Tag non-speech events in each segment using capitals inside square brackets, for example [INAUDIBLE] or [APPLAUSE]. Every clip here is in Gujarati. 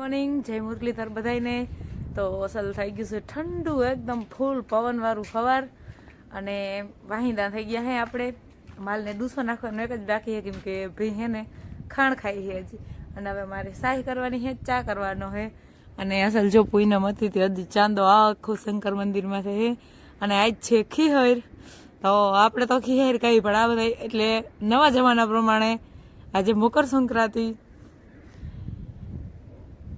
મોર્નિંગ જય મુરલીધર બધાને તો અસલ થઈ ગયું છે ઠંડુ, એકદમ ફૂલ પવનવાળું સવાર અને વાહિંદા થઈ ગયા હે આપણે. માલને ડૂસો નાખવાનો એક જ બાકી છે, કેમ કે ભાઈ હે ને ખાણ ખાઈ છે હજી. અને હવે મારે સાહી કરવાની છે, ચા કરવાનો હે અને અસલ જો પૂનમ હતી તે હજી ચાંદો આખું શંકર મંદિરમાં છે અને આજ છે ખીહર. તો આપણે તો ખીહર કહી પણ આ બધા એટલે નવા જમાના પ્રમાણે આજે મકર સંક્રાંતિ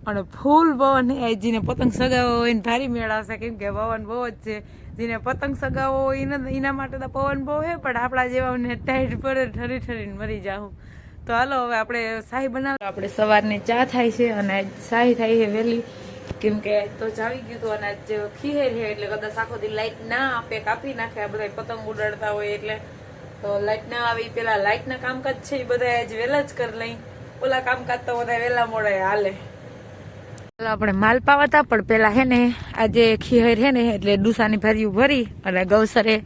અને ફૂલ પવન એ જેને પતંગ સગાવો હોય એને ભારી મેળવશે કેમ કે પવન બહુ જ છે. જેને પતંગ સગાવો હોય એના માટે તો પવન બહુ છે, પણ આપણા જેવાને ટાઈટ પડે ઠરી ઠરીને મરી જાઉં. તો હાલો, હવે આપણે શાહી બનાવ આપણે સવારની ચા થાય છે અને શાહી થાય છે વહેલી. કેમ કે તો જાવી ગયું હતું અને આજે ખીહેર છે એટલે કદાચ આખો દી લાઈટ ના આપે, કાપી નાખે, આ પતંગ ઉડાડતા હોય એટલે. તો લાઇટ ના આવે પેલા લાઈટના કામકાજ છે એ બધા આજ વહેલા જ કરી લઈ. ઓલા કામકાજ તો બધા વહેલા મોડે હાલે. આપણે માલ હતા પણ પેલા હે ને આજે ખીહર હે ને એટલે ડુસાની ભર્યું ભરી અને ગૌસરે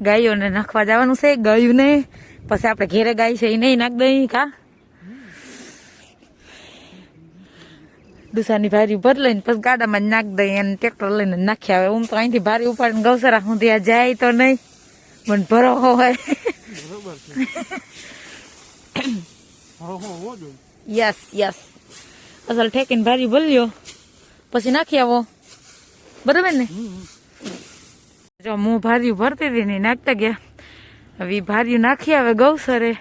ગાયોને નાખવા જવાનું છે ગાયું ને પછી આપણે ઘેરે ગાય છે એ નહીં નાખ દઈ કા? ડુસાની ભારી ભરી લઈને પછી ગાડામાં નાખ દઈ અને ટ્રેક્ટર લઈને નાખી આવે. હું તો અહીંથી ભારી ઉપાડીને ગૌસરા સુધી આ જાય તો નહીં. મને ભરો હોય. [COUGHS] યસ યસ અસલ ઠેકીને ભારી ભલ્યો. પછી નાખી આવો. બરોબર ને? જો હું ભાર્યું ભરતી હતી ને નાખતા ગયા. હવે ભાર્યું નાખી આવે ગૌસરે.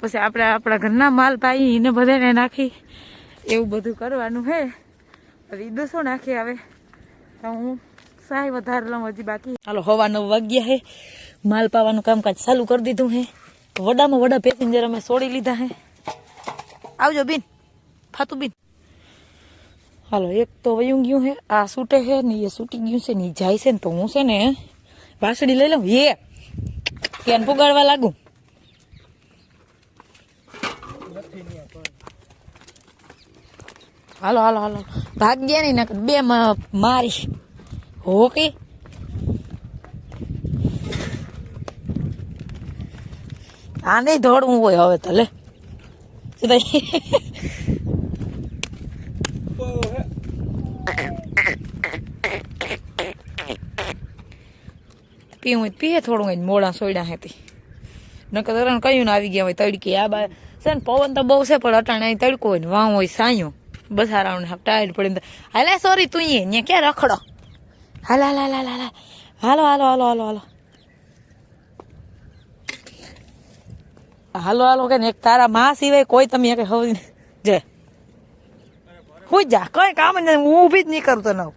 પછી આપણે આપણા ઘરના માલ પાઈ એને બધાને નાખી. એવું બધું કરવાનું હે. હવે દસો નાખી આવે. તો હું સાય વધારે લઉં, હજી બાકી. હાલો, હવા નવ વાગ્યા હે. માલ પાવાનું કામકાજ ચાલુ કરી દીધું હે. વડામાં વડા પેસેન્જર અમે છોડી લીધા હે. આવજો બિન. ફાતું બેન. હાલો, એક તો વયું ગયું હે, આ સૂટે હે ને એ સૂટી ગયું છે ને એ જાય છે ને તો હું છે ને વાસડી લઈ લઉં. એ કેન પુગાડવા લાગુ? હાલો હાલો હાલો ભાગ ગયા નહીં નકર બે મારી ઓકે આ નહીં દોડવું હોય હવે તલે સીધા [LAUGHS] પીવું પીએ થોડું હોય મોડા સોયડા હતી નકર તરણ કયું ને આવી ગયા હોય તડકી. આ બા છે ને, પવન તો બહુ છે, પણ અટાણે તડકો હોય ને વાં હોય, સાયો. બસ હારાવને ટાયર પડીને હાલે સોરી તું અહીંયા. ક્યાં રખડો? હાલ હાલ હાલ હાલ હાલ. હાલો હાલો હાલો હાલો હાલો. હાલો હાલો, કે એક તારા માં સિવાય કોઈ તમે એક હવે જય હું જા, કઈ કામ જ હું ઊભી જ નહીં કરતો નવ.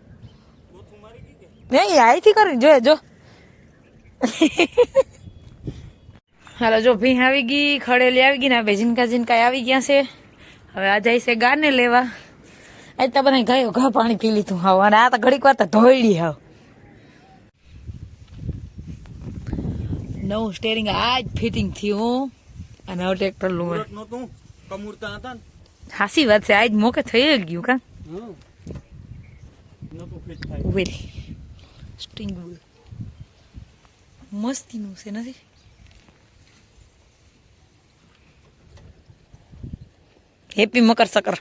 નહીં અહીંથી કરી જોયે જો. [LAUGHS] હાલો જો ભીં આવી ગઈ ખડેલી આવી ગઈ ને બે ઝીનકા ઝીનકા આવી ગયા છે. હવે આ જાય છે ગાને લેવા. આજ તો બધા ગાયો ઘા પાણી પી લીધું હાવ અને આ તો ઘડીક વાર તો ધોઈડી હાવ. નવું સ્ટેરિંગ આજ ફિટિંગ થયું અને હવે ટ્રેક્ટર લું કમુરતા હતા હાસી વાત છે આજ મોકે થઈ ગયું કા? ઊભી રહી. સ્ટ્રિંગ મસ્તીનું છે નથી happy Makar sucker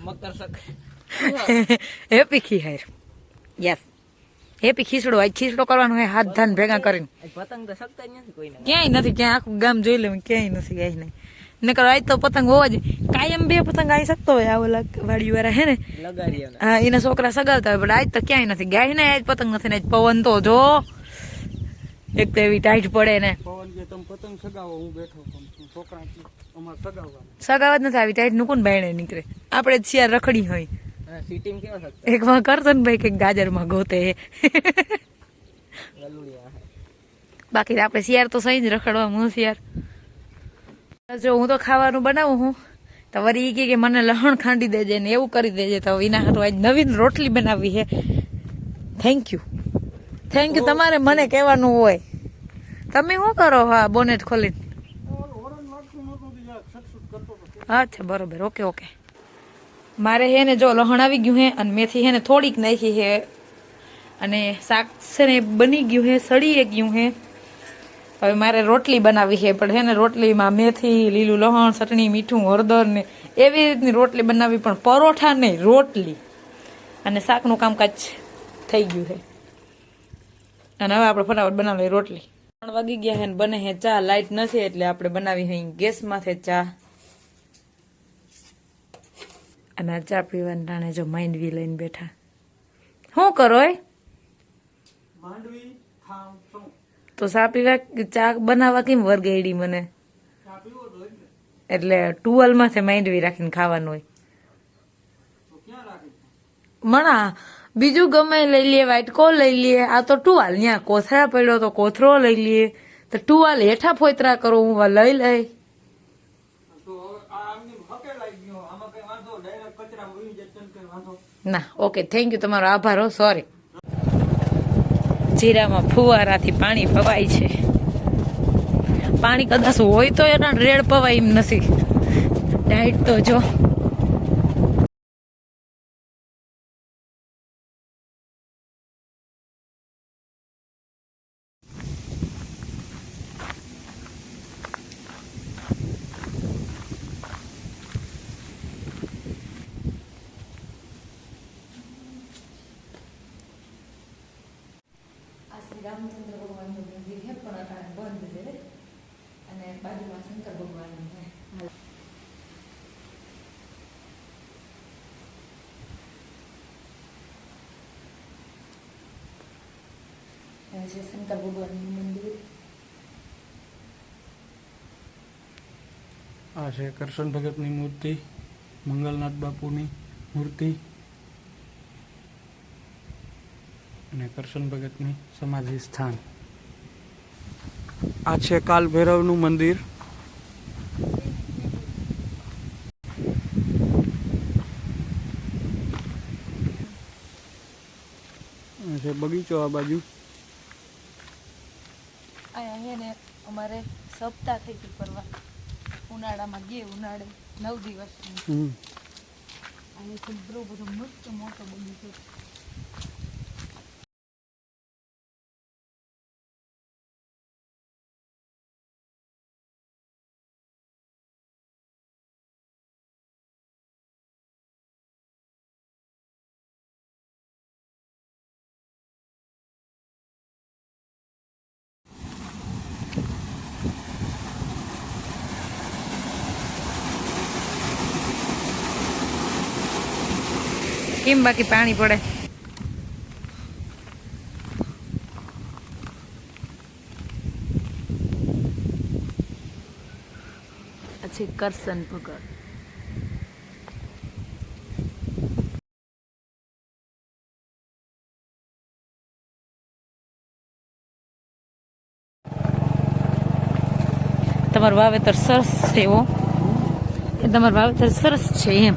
Makar sucker happy ખીહેર યસ હેપી ખીસડો આ ખીસડો કરવાનો હોય હાથ ધાન ભેગા કરીને પતંગ તો શકતા નથી કોઈને ક્યાંય નથી ક્યાં આખું ગામ જોઈ લેવું ક્યાંય નથી ક્યાંય નહીં નકર આજ તો પતંગ હોવા જ કાયમ બે પતંગ આવી શકતો હોય આ ઓલા વાડી વાળા હે ને? હા એના છોકરા સગાવતા હોય પણ આજ તો ક્યાંય નથી. ગાય ને આજ પતંગ નથી ને આજ પવન તો જો. એક તો એવી ટાઈટ પડે ને. પવન કે તમે પતંગ સગાવો હું બેઠો છોકરા સગાવત નથી આવી ટાઈટનું કોણ બાયણે નીકળે? આપણે શિયાર રખડી હોય. સિટીમ એક માં કરતો ને ભાઈ કંઈક ગાજરમાં ગોતે. ગલુડિયા બાકી આપણે શિયાર તો સહી જ રખડવા હું શિયાર જો હું તો ખાવાનું બનાવું હું તો વરી કહે કે મને લહણ ખાંડી દેજે ને એવું કરી દેજે. તો વિના હારું આજ નવીન રોટલી બનાવી છે થેન્ક યુ થેન્ક યુ તમારે મને કહેવાનું હોય. તમે શું કરો હા બોનેટ ખોલીને? અચ્છા બરોબર. Okay okay. મારે હે ને જો લહણ આવી ગયું હે અને મેથી હે ને થોડીક નાખી હે. અને શાક છે ને બની ગયું હે સડી ગયું હે. હવે મારે રોટલી બનાવી છે, પણ છે ને રોટલીમાં મેથી, લીલું લહણ, ચટણી, મીઠું, હળદર ને એવી રીતની રોટલી બનાવી, પણ પરોઠા નહીં, રોટલી. અને શાકનું કામકાજ થઈ ગયું છે. અને હવે આપણે ફટાફટ બનાવી રોટલી. ત્રણ વાગી ગયા છે ને બને છે ચા, લાઈટ નથી એટલે આપણે બનાવી છે ગેસમાંથી ચા. અને ચા પીવાના ટાણે જો માંડવી લઈને બેઠા. શું કરો માંડવી તો ચા પીવા, ચા બનાવવા કેમ વર્ગેડી મને? ચા પીવો તો એટલે એટલે છે, માંડવી રાખીને ખાવાનું હોય. મણા, બીજું ગમે લઈ લઈએ વાટકો લઈ લઈએ આ તો ટુવાલ ત્યાં કોથળા પડ્યો તો કોથરો લઈ લઈએ તો ટુવાલ હેઠા ફોતરા કરો, હું લઈ લઈ. ના, ઓકે, થેન્ક યુ, તમારો આભાર હો, સોરી. જીરામાં ફુવારાથી પાણી પવાય છે. પાણી કદાચ હોય તો એના રેડ પવાય એમ નથી. ડાયટ તો જો આ શ્રી રામચંદ્ર ભગવાનનું મંદિર છે પણ અટાણે બંધ છે અને બાજુમાં શંકર ભગવાનનું છે આ છે, શંકર ભગવાનનું મંદિર. આ છે કરશન ભગતની મૂર્તિ, મંગલનાથ બાપુની મૂર્તિ અને કરશન ભગતની સમાધિ સ્થાન. આ છે કાલ ભૈરવનું મંદિર. છે બગીચો આ બાજુ. અહીંયા ને અમારે સપ્તાહ થઈ ગઈ કરવા ઉનાળામાં ગયે ઉનાળે નવ દિવસ. અહીંથી બહુ બધો મસ્ત મોટો બગીચો છે. કેમ બાકી પાણી પડે? પછી કરશન ભગત. તમારું વાવેતર સરસ છે એવો તમારું વાવેતર સરસ છે એમ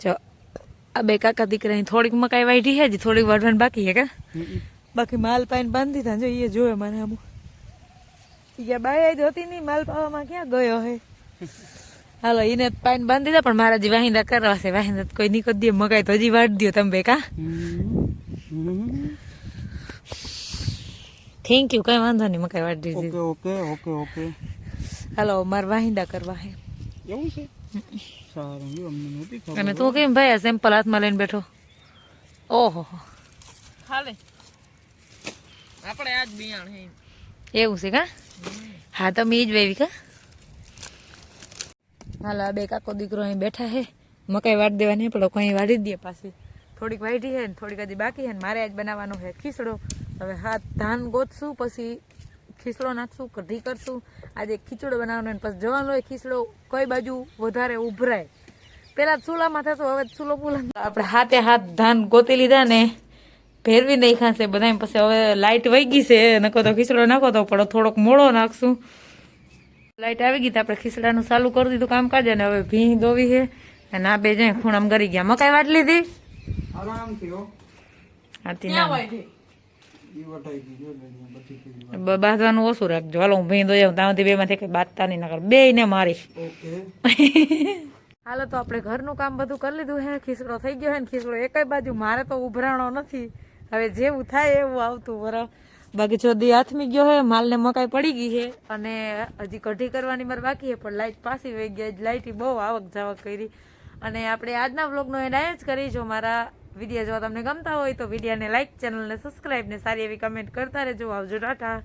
જો આ બે કાકા દીકરાની થોડીક મકાઈ વાઢી છે હજી થોડીક વાઢવાની બાકી છે કે? બાકી માલ પાઈને બાંધી દીધા જો એ જોવે મને આમ યા બાય જ હતી નહીં માલ પાવામાં ક્યાં ગયો હે? હાલો એને પાઈને બાંધી દે પણ મારા જે વાહિંદા કરવા છે વાહિંદા કોઈ નીકળ દે મકાઈ તો હજી વાઢ દો તમે બે કા? થેન્ક યુ કઈ વાંધો નહીં મકાઈ વાઢી ઓકે દીધી. ઓકે ઓકે ઓકે હાલો મારે વાહિંદા કરવા હે એવું છે? અને તું કેમ ભાઈ આ સેમ્પલ હાથમાં લઈને બેઠો? ઓહો. હાલે. આપણે આજ બિયાણ હે. એવું છે કા? હા તમે મેં જ વેવી કા? હાલો બે કાકો દીકરો અહીં બેઠા હે. મકાઈ વાટ દેવા નહીં પડો કોઈ વાળી દે પાછી. થોડીક વાઢી હે ને થોડીક હજી બાકી હે ને મારે આજ બનાવવાનું છે ખીચડો. હવે હાથ ધાન ગોતશું પછી ખીચડો નાખશું કઢી કરશું. આજે ખીચડો બનાવવાનો ને પછી જવાનું હોય ખીચડો કઈ બાજુ વધારે ઉભરાય? પેલા ચૂલામાં થતો હવે ચૂલો પૂલા આપણે હાથે હાથ ધાન ગોતી લીધા ને ભેરવી નહીં ખાશે બધા પછી હવે લાઇટ વહી ગઈ છે નકો તો ખીચડો નાખો તો પડો થોડોક મોડો નાખશું. લાઇટ આવી ગઈ તો આપણે ખીચડાનું ચાલુ કરી દીધું કામકાજ અને હવે ભીં દોવી છે. અને આ બે જાય ખૂણામાં ગરી ગયા. મકાઈ વાટ લીધી? આરામથી હો આરતી ના. બાંધવાનું ઓછું રાખજો. હાલો હું ભીંદો જાઉં ત્યાં સુધી બે માંથી કઈ બાંધતા નહીં નકર બે ને મારીશ. ઓકે. [LAUGHS] હાલો તો આપણે ઘરનું કામ બધું કરી લીધું હે. ખીસડો થઈ ગયો હે ને ખીસડો એક બાજુ મારે તો ઉભરાણો નથી. હવે જેવું થાય એવું આવતું બરાબર બાકી જો દી હાથમી ગયો હે માલને મકાઈ પડી ગઈ છે અને હજી કઢી કરવાની મારે બાકી છે પણ લાઈટ પાસી વહી ગઈ લાઈટ બહુ આવક જાવક કરી. અને આપણે આજના વ્લોગનો એન્ડ જ કરી જો મારા વીડિયો જો તમને ગમતા હોય તો વિડીયોને લાઇક ચેનલને સબસ્ક્રાઈબ ને સારી એવી કમેન્ટ કરતા રહેજો. આવજો ટાટા.